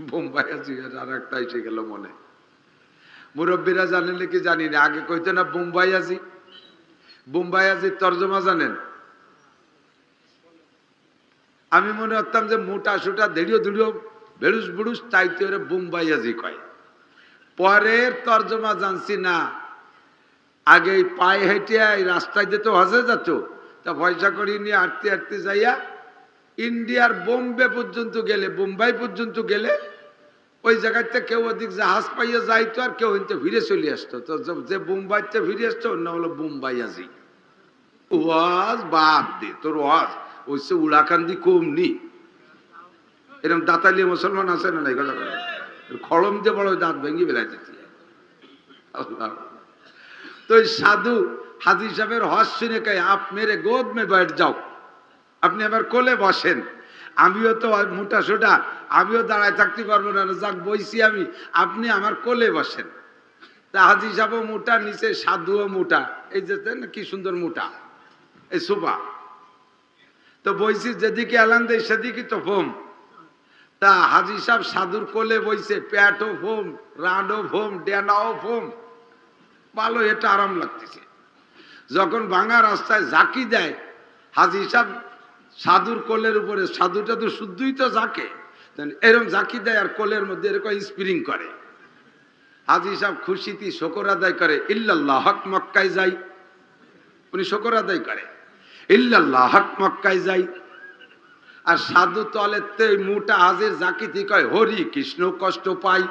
বোম্বাই আছি, আর একটা এসে গেল মনে। মুরব্বীরা জানেন কি জানি না। আগে কইতো না, বোম্বাই আছি। বোম্বাই আছি, তর্জমা জানেন? আমি মনে করতাম যে মোটা সোটা দেড়িও দুড়িও বেড়ুস বুড়ুস তাইতে ওরে বোম্বাই আজি কয়। পরের তর্জমা জানছি না। আগে পায়ে হেঁটে রাস্তায় যেতে হজে যাচ্ছ তা পয়সা করি নিয়ে হাঁটতে হাঁটতে যাইয়া ইন্ডিয়ার বোম্বে পর্যন্ত গেলে, বোম্বাই পর্যন্ত গেলে, ওই জায়গাতে কেউ ওদিক জাহাজ পাইয়া যাইতো আর কেউ এনতে ফিরে চলে আসতো। তো যে- বোম্বাইতে ফিরে আসতো অন্য হলো বোম্বাই আজি। ওয়াজ বাদ দে তোর ওয়াজ। ওইসে উড়াকান্দি কম নি এরকম দাঁতালি মুসলমান আছে না নাই? কথা খড়ম দিয়ে বড় দাঁত ভেঙে বেড়াই দিতে তো সাধু হাজি সাহেবের হস শুনে কে আপ মেরে গোদ মে बैठ যাও। আপনি আবার কোলে বসেন। আমিও তো মোটা সোটা, আমিও দাঁড়ায় থাকতে পারব না, যাক, বইছি আমি। আপনি আমার কোলে বসেন। তা হাজি সাহেবও মোটা, নিচে সাধুও মোটা। এই যে কি সুন্দর মোটা। এই সোফা তো বইছি যেদিকে এলান দেয় সেদিকে তো ফোম তা হাজি সাহেব সাধুর কোলে বইছে, প্যাটও ফোম রাডও ফোম ডেনাও ফোম ভালো, এটা আরাম লাগতেছে। যখন ভাঙা রাস্তায় ঝাঁকি দেয়, হাজি সাহেব সাধুর কোলের উপরে, সাধুটা তো শুদ্ধই তো জাকে এরকম জাকি দেয় আর কোলের মধ্যে এরকম স্প্রিং করে। হাজি সাহেব খুশিতে শকর আদায় করে, ইল্লাল্লাহ হক মক্কায় যাই। উনি শকর আদায় করে, ইল্লাল্লাহ হক মক্কায় যাই। আর সাধু তলেতে মুটা হাজির জাকিতি কয়, হরি কৃষ্ণ কষ্ট পাই।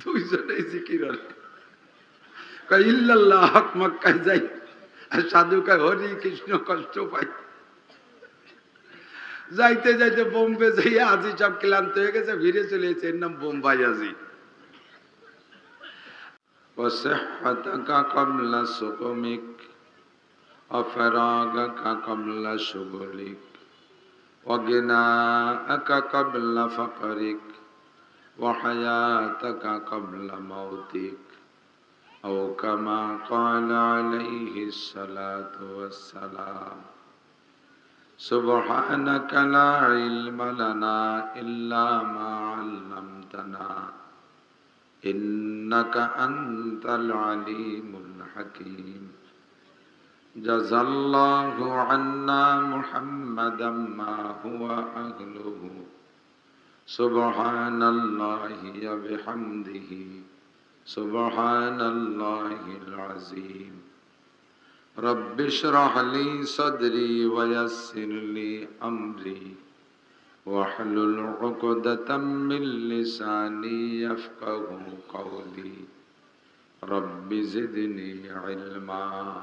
দুইজনেই জিকির ইল্লাল্লাহ হক মক্কায় যাই। সাধু কয় হরি কৃষ্ণ কষ্ট পাই যাইতে যাইতে বোম্বে যাই আজি সব ক্লান্ত হয়ে গেছে ফিরে চলে এসেছে এর নাম বোম্বাই আজি وصحتك قبل سقمك وفراغك قبل شغلك وغناءك قبل فقرك وحياتك قبل موتك أو كما قال عليه الصلاة والسلام. سبحانك لا علم لنا إلا ما علمتنا إنك أنت العليم الحكيم. جزى الله عنا محمدا ما هو أهله. سبحان الله وبحمده. سبحان الله العظيم رب اشرح لي صدري ويسر لي أمري واحلل عقدة من لساني يفقه قولي رب زدني علما.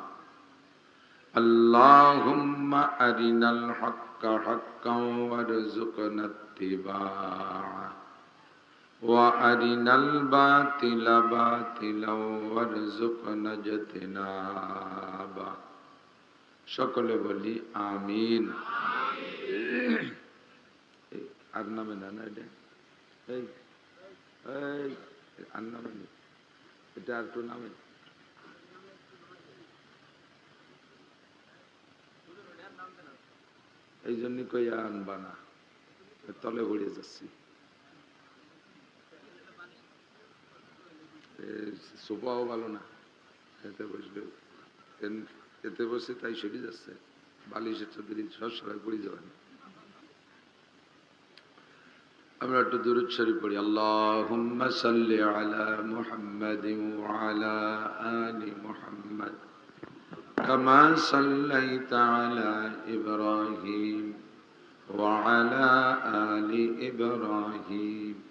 اللهم أرنا الحق حقا وارزقنا اتباعه. وأرنا الباطل باطلا وارزقنا اجتنابه সকলে বলি আমিন এই, আর নামে না না এটা এই এই আর নামে নেই। এটা আর একটু নামে এই জন্য কই আনবা না তলে ভরিয়ে যাচ্ছি সোফাও ভালো না। এতে বসবে। এতে বসে তাই সরে যাচ্ছে। বালিশের চাদরি সবসময় পড়ে যাবেন। আমরা একটু দূরত শরীফ পড়ি। আল্লাহ সাল্লি আলা মুহাম্মাদ আলা আলি মুহাম্মাদ। কামা ইব্রাহিম।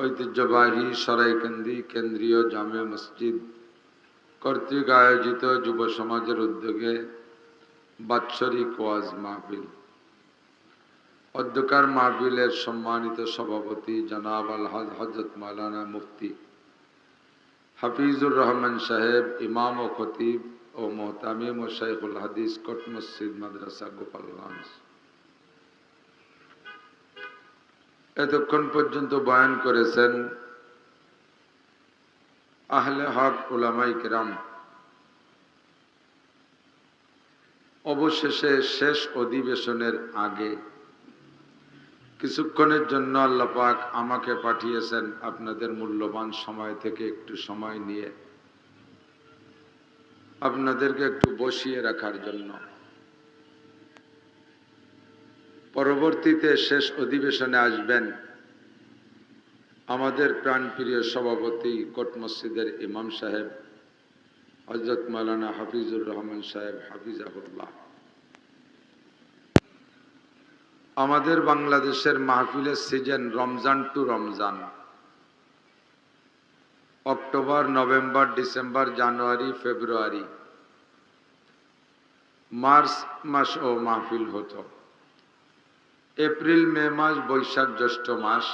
ঐতিহ্যবাহী সরাইকান্দি কেন্দ্রীয় জামে মসজিদ কর্তৃক আয়োজিত যুব সমাজের উদ্যোগে বাৎসরিক ওয়াজ মাহফিল। অধ্যকার মাহবিলের সম্মানিত সভাপতি জনাব আল হজরত মাওলানা মুফতি হাফিজুর রহমান সাহেব, ইমাম ও খতিব ও মোহতামিম ও শাইখুল হাদিস কোট মসজিদ মাদ্রাসা গোপালগঞ্জ। এতক্ষণ পর্যন্ত বয়ান করেছেন আহলে হক উলামাই কেরাম। অবশেষে শেষ অধিবেশনের আগে কিছুক্ষণের জন্য আল্লাহ পাক আমাকে পাঠিয়েছেন আপনাদের মূল্যবান সময় থেকে একটু সময় নিয়ে। আপনাদেরকে একটু বসিয়ে রাখার জন্য। পরবর্তীতে শেষ অধিবেশনে আসবেন আমাদের প্রাণপ্রিয় সভাপতি কোট মসজিদের ইমাম সাহেব হজরত মালানা হাফিজুর রহমান সাহেব, হাফিজাহুল্লাহ। আমাদের বাংলাদেশের মাহফিলের season Ramzan to Ramzan. October, November, December, January, February. March মাস ও মাহফিল হতো। এপ্রিল, মে মাস, বৈশাখ জ্যৈষ্ঠ মাস,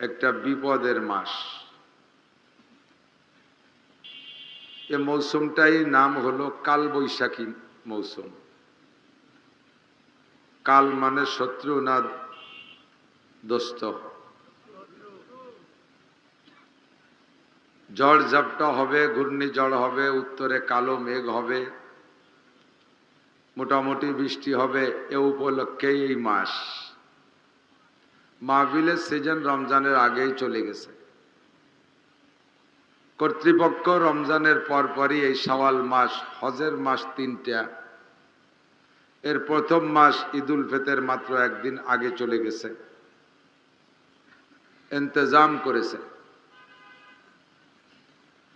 একটা বিপদের মাস। এ মৌসুমটাই নাম হলো কাল বৈশাখী মৌসুম। কাল মানে শত্রু না দোস্ত। ঝড় ঝাপটা হবে, ঘূর্ণিঝড় হবে, উত্তরে কালো মেঘ হবে। মোটামুটি বৃষ্টি হবে এ উপলক্ষে এই মাস। মাহবিলের সিজন রমজানের আগেই চলে গেছে। কর্তৃপক্ষ রমজানের পরপরই এই সওয়াল মাস, হজের মাস তিনটা। এর প্রথম মাস ঈদুল ফেতের মাত্র একদিন আগে চলে গেছে। ইন্তজাম করেছে।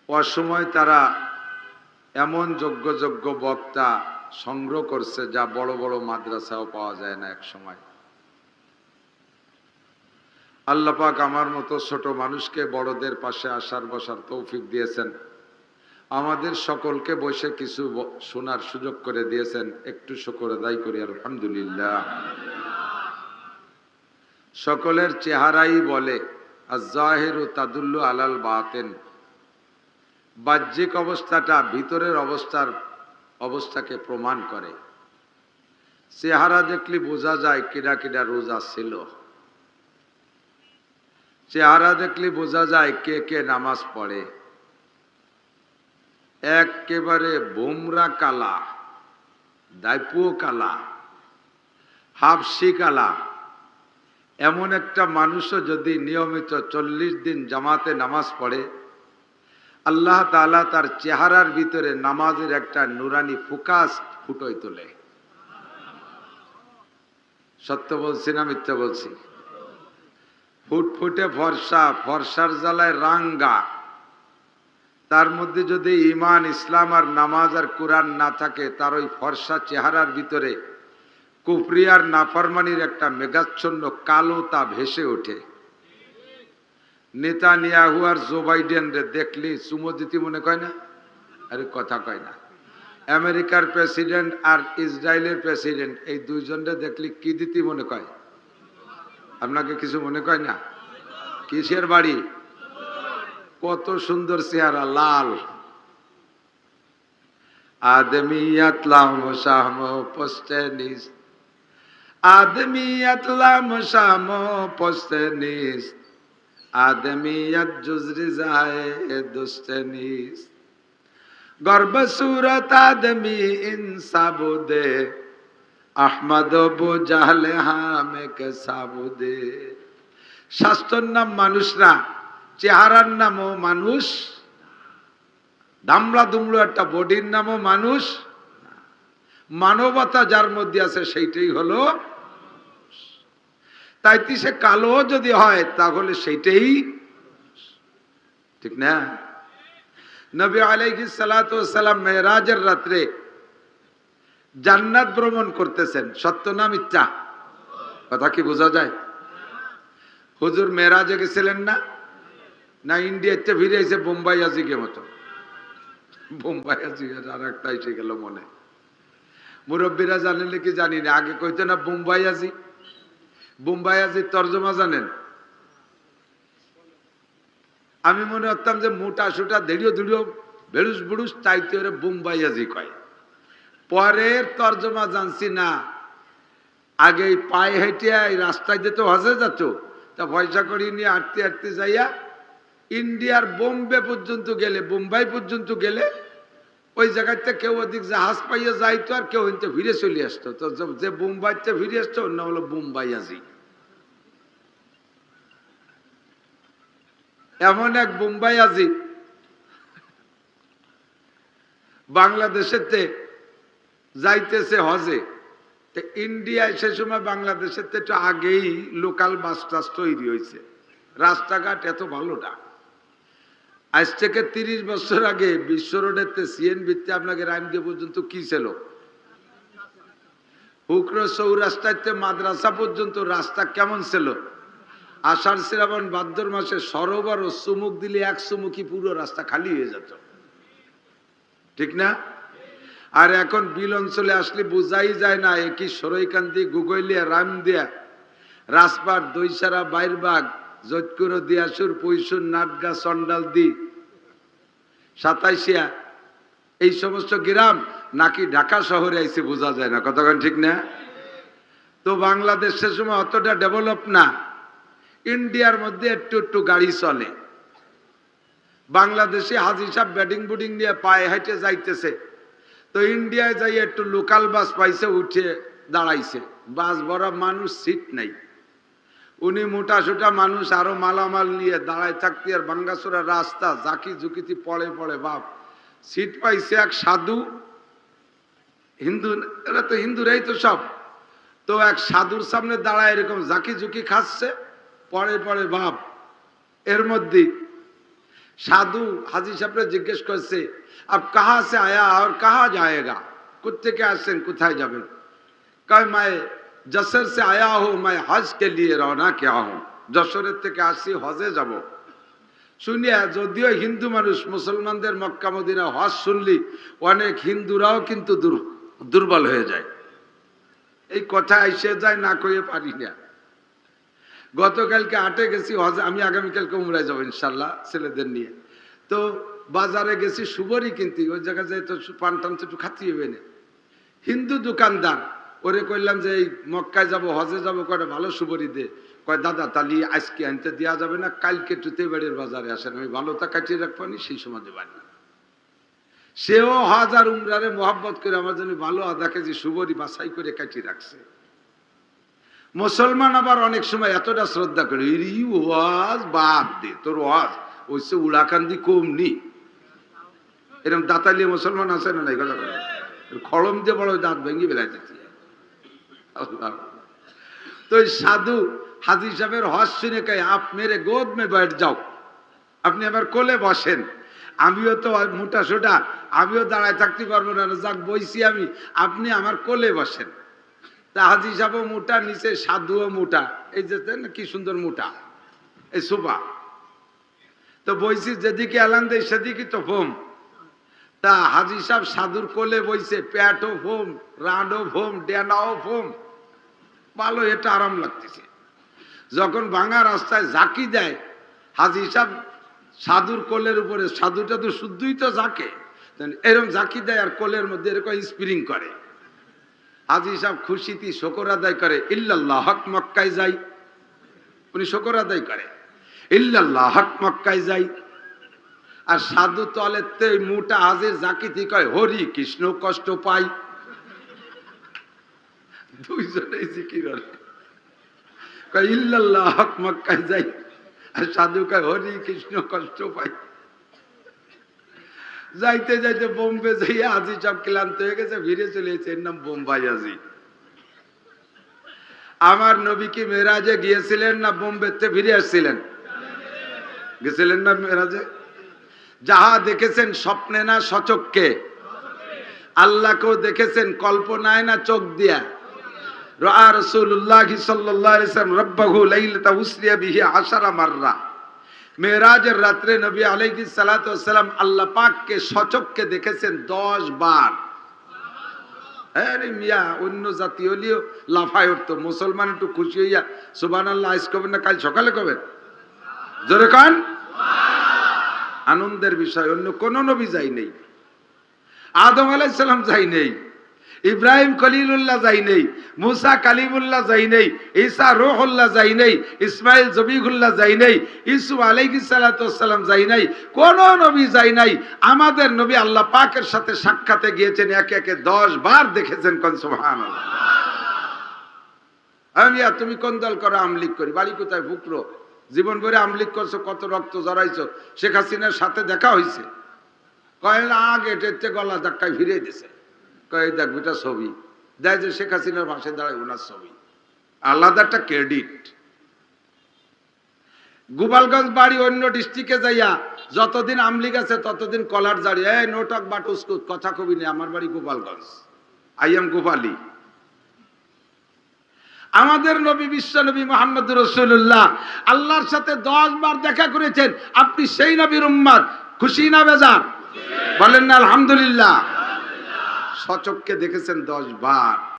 অসময় তারা এমন যোগ্য যোগ্য বক্তা সংগ্রহ করছে, যা বড় বড় মাদ্রাসাও পাওয়া যায় না এক সময়। আল্লাপাক আমার মতো ছোট মানুষকে বড়দের পাশে আসার বসার তৌফিক দিয়েছেন। আমাদের সকলকে বসে কিছু শোনার সুযোগ করে দিয়েছেন। একটু শুকর আদায় করি, আলহামদুলিল্লাহ। সকলের চেহারাই বলে আজাহের ও তাদুল্লু আলাল বাতেন। বাহ্যিক অবস্থাটা ভিতরের অবস্থার অবস্থাকে প্রমাণ করে। চেহারা দেখলে বোঝা যায় কিডা কিডা রোজা ছিল। চেহারা দেখলে বোঝা যায় কে কে নামাজ পড়ে। একেবারে বোমরা কালা দাইপুও কালা, হাফসি কালা। এমন একটা মানুষও যদি নিয়মিত চল্লিশ দিন জামাতে নামাজ পড়ে আল্লাহ তালা তার চেহারার ভিতরে নামাজের একটা নুরানি ফোকাস ফুটোয় তোলে। সত্য বলছি না মিথ্যা বলছি? ফুটফুটে ফর্সা, ফর্সার জ্বালায় রাঙ্গা। তার মধ্যে যদি ইমান ইসলাম আর নামাজ আর কোরআন না থাকে, তার ওই ফর্সা চেহারার ভিতরে কুফরি আর নাফরমানির একটা মেঘাচ্ছন্ন কালো তা ভেসে ওঠে। নেতা নিয়াহু আর জো বাইডেন রে দেখলি চুমো দিতি মনে কয় না? আরে কথা কয় না। আমেরিকার প্রেসিডেন্ট আর ইসরায়েলের প্রেসিডেন্ট, এই দুইজনরে দেখলি কি দিতি মনে কয়? আপনাকে কিছু মনে কয় না? কিসের বাড়ি? কত সুন্দর চেহারা, লাল। আদমিয়াত লাম শাম পোস্টে নিস। আদমিয়াত লাম শাম পোস্টে নিস। আদমিয়াত জুজরি যায় দুস্তে নিস গর্ব সুরত আদমি ইনসাবুদে, আহমদ বু জাহলে হামে কে সাবুদে। শাস্ত্রর নাম মানুষরা, চেহারার নামও মানুষ। দামড়া দুমড়ো একটা বডির নামও মানুষ। মানবতা যার মধ্যে আছে সেইটাই হলো তাই কি সে কালো যদি হয়, তাহলে সেইটাই ঠিক না? নবী আলাইহি সালাম মেয়েরাজের রাত্রে জান্নাত ভ্রমণ করতেছেন। সত্য না মিথ্যা? কথা কি বোঝা যায়? হুজুর মেয়েরাজে গেছিলেন না? না ইন্ডিয়াতে ফিরে এসে বোম্বাই আজিকে মতো। বোম্বাই আজিকে আর একটা এসে গেল মনে। মুরব্বীরা জানেন কি জানি না, আগে কইতো না বোম্বাই আজি। বোম্বাই তর্জমা জানেন? আমি মনে করতাম যে মোটা সুটা দেড়িও দুড়িও বেড়ুস বুড়ুস তাইতে ওরে বোম্বাই আজি কয়। পরের তর্জমা জানছি না। আগে পায়ে হেঁটে রাস্তায় যেতে, হজে যেত, তা পয়সা করি নিয়ে হাঁটতে হাঁটতে যাইয়া ইন্ডিয়ার বোম্বে পর্যন্ত গেলে, বোম্বাই পর্যন্ত গেলে ওই জায়গাতে কেউ ওদিক জাহাজ পাইয়া যাইতো আর কেউ এনতে ফিরে চলে আসতো। তো যে- বোম্বাইতে ফিরে আসতো অন্য হলো বোম্বাই আজি এমন এক বোম্বাই আজি বাংলাদেশেতে যাইতেছে হজে, তো ইন্ডিয়ায় সে সময় বাংলাদেশের তো আগেই লোকাল বাস টাস তৈরি হয়েছে রাস্তাঘাট এত ভালো না। আজ থেকে তিরিশ বছর আগে বিশ্ব রোডেতে সিএনবিতে আপনাকে রামদে পর্যন্ত কি ছিল? হুকরো চৌরাস্তাতে মাদ্রাসা পর্যন্ত রাস্তা কেমন ছিল? আষাঢ় শ্রাবণ ভাদ্র মাসে সরোবর ও চুমুক দিলে এক চুমুকি পুরো রাস্তা খালি হয়ে যেত। ঠিক না? আর এখন বিল অঞ্চলে আসলে বোঝাই যায় না একই সরৈকান্তি, গুগলিয়া রাম দিয়া রাজপাট দইসারা বাইরবাগ জৈতকুর দিয়াসুর পৈশুর নাটগা চন্ডাল দি। সাতাইশিয়া, এই সমস্ত গ্রাম নাকি ঢাকা শহরে আইসে বোঝা যায় না, কতক্ষণ ঠিক না? তো বাংলাদেশের সময় অতটা ডেভেলপ না। ইন্ডিয়ার মধ্যে একটু একটু গাড়ি চলে। বাংলাদেশে হাজি সাহেব ব্যাটিং বুডিং নিয়ে পায়ে হেঁটে যাইতেছে। তো ইন্ডিয়ায় যাই একটু লোকাল বাস পাইছে, উঠে দাঁড়াইছে। বাস বড় মানুষ সিট নাই। উনি মোটা সোটা মানুষ, আরও মালামাল নিয়ে দাঁড়ায় থাকতে আর বাঙ্গাসোরা রাস্তা জাকি ঝুঁকিতে পড়ে পড়ে, বাপ। সিট পাইছে এক সাধু। হিন্দু, এরা তো হিন্দুরাই তো সব। তো এক সাধুর সামনে দাঁড়ায় এরকম জাকি ঝুঁকি খাচ্ছে পরে পরে বাপ। এর মধ্যে সাধু হাজি সাহেবরা জিজ্ঞেস করছে, আপ কাহা সে আয়া আর কাহা যায়গা? কোথেকে আসছেন? কোথায় যাবেন? কয়, মায় যশোর সে আয়া হো, মাই হজ কে লিয়ে রওনা কে হো। যশোরের থেকে আসি হজে যাব। শুনিয়া যদিও হিন্দু মানুষ, মুসলমানদের মক্কা মদিনা হজ শুনলি, অনেক হিন্দুরাও কিন্তু দুর্বল হয়ে যায়। এই কথা এসে যায়, না কয়ে পারি না। গতকালকে আটে গেছি হজ, আমি আগামীকালকে উমরায় যাব ইনশাল্লাহ ছেলেদের নিয়ে। তো বাজারে গেছি সুবরই কিন্তু, ওই জায়গায় যাই তো পান টান তো একটু খাতিয়ে হবে না। হিন্দু দোকানদার ওরে কইলাম যে এই মক্কায় যাব, হজে যাব, কয়টা ভালো সুবরি দে। কয়, দাদা তালি আজকে আনতে দেওয়া যাবে না, কালকে টুতে বাড়ির বাজারে আসেন। আমি ভালোটা কাটিয়ে রাখবানি সেই সময় দেবানি সেও হজ আর উমরারে মোহাব্বত করে আমার জন্য ভালো আধা কেজি সুবরি বাছাই করে কাটিয়ে রাখছে। মুসলমান আবার অনেক সময় এতটা শ্রদ্ধা করে ওয়াজ বাদ দে, তোর ওয়াজ, ওইসে উড়াকান্দি কম নি। এরকম দাঁতালিয়ে মুসলমান আছে না নাই? কথা খড়ম দিয়ে বড় দাঁত ভেঙে বেলায় আল্লাহ। তো সাধু হাজি সাহেবের হজ শুনে কে আপ মেরে গোদ মে बैठ যাও। আপনি আমার কোলে বসেন। আমিও তো মোটা সোটা, আমিও দাঁড়ায় থাকতে পারব না। যাক, বইছি আমি। আপনি আমার কোলে বসেন। তা হাজি সাহেব মোটা, নিচে সাধুও মোটা। এই যে কি সুন্দর মোটা। এই সুপা তো বইছি, যেদিকে এলান দেয় সেদিকে তো ফোম তা হাজি সাহেব সাধুর কোলে বইছে প্যাটও ফোম রাডও ফোম ডেনাও ফোম। ভালো, এটা আরাম লাগতেছে। যখন ভাঙা রাস্তায় ঝাঁকি দেয়, হাজি সাহেব সাধুর কোলের উপরে, সাধুটা তো শুদ্ধই তো ঝাঁকে এরকম জাকি দেয় আর কোলের মধ্যে এরকম স্প্রিং করে। হাজি সাহেব খুশিতে শকর আদায় করে, ইল্লাল্লাহ, হক মক্কায় যাই। উনি শকর আদায় করে, ইল্লাল্লাহ, হক মক্কায় যাই। আর সাধু তলেতে মোটা হাজির জাকিতি কয়, হরি কৃষ্ণ কষ্ট পাই। দুইজনেই জিকির ইল্লাল্লাহ, হক মক্কায় যাই। আর সাধু কয়, হরি কৃষ্ণ কষ্ট পাই। যাইতে যাইতে বোম্বে যাইয়া আজি সব ক্লান্ত হয়ে গেছে ফিরে চলে এসেছে, এর নাম বোম্বাই আজি। আমার নবী কি মেরাজে গিয়েছিলেন না বোম্বেতে ফিরে আসছিলেন? গেছিলেন না মেরাজে? যাহা দেখেছেন স্বপ্নে না সচককে আল্লাহকেও দেখেছেন কল্পনায় না চোখ দিয়া। রাত্রে আল্লাহ পাককে দেখেছেন 10 বার। মিয়া, অন্য লাফায় উঠতো, মুসলমান একটু খুশি হইয়া সুবান আল্লাহ আইস করবেন না, কাল সকালে কবেন? জোরে কান? আনন্দের বিষয়, অন্য কোন নবী যাই নেই। আদম আলাইসাল্লাম যাই নেই। ইব্রাহিম খলিলুল্লাহ যাই নেই। মুসা কালিমুল্লাহ যাই নেই। ঈসা রোহুল্লাহ যাই নেই। ইসমাইল জবিগুল্লাহ যাই নেই। ইসু আলাইসালাম যাই নাই। কোন নবী যাই নাই। আমাদের নবী আল্লাহ পাকের সাথে সাক্ষাতে গিয়েছেন, একে একে দশ বার দেখেছেন কোন সুবহান আমি তুমি কোন দল করো আমলিক করি। বাড়ি কোথায়? ফুকরো জীবন ভরে আমলিক করছ, কত রক্ত জড়াইছো শেখ হাসিনার সাথে দেখা হয়েছে কয়, না, আগে টেটে গলা ধাক্কায় ফিরে দিছে। কয় দেখ বেটা ছবি। দেয় যে শেখ হাসিনার পাশে দাঁড়ায়, ওনার ছবি। আলাদা একটা ক্রেডিট গোপালগঞ্জ বাড়ি অন্য ডিস্ট্রিক্টে যাইয়া যতদিন আমলিগ আছে, ততদিন কলার জারি। এ নোটক বাটুসকুত, কথা কবি নেই আমার বাড়ি গোপালগঞ্জ। I am Gopali. আমাদের নবী, বিশ্ব নবী মোহাম্মদ রসুল্লাহ আল্লাহর সাথে দশ বার দেখা করেছেন, আপনি সেই নবীর উম্মাদ খুশি না বেজার? বলেন না, আলহামদুলিল্লাহ। সচককে দেখেছেন দশ বার।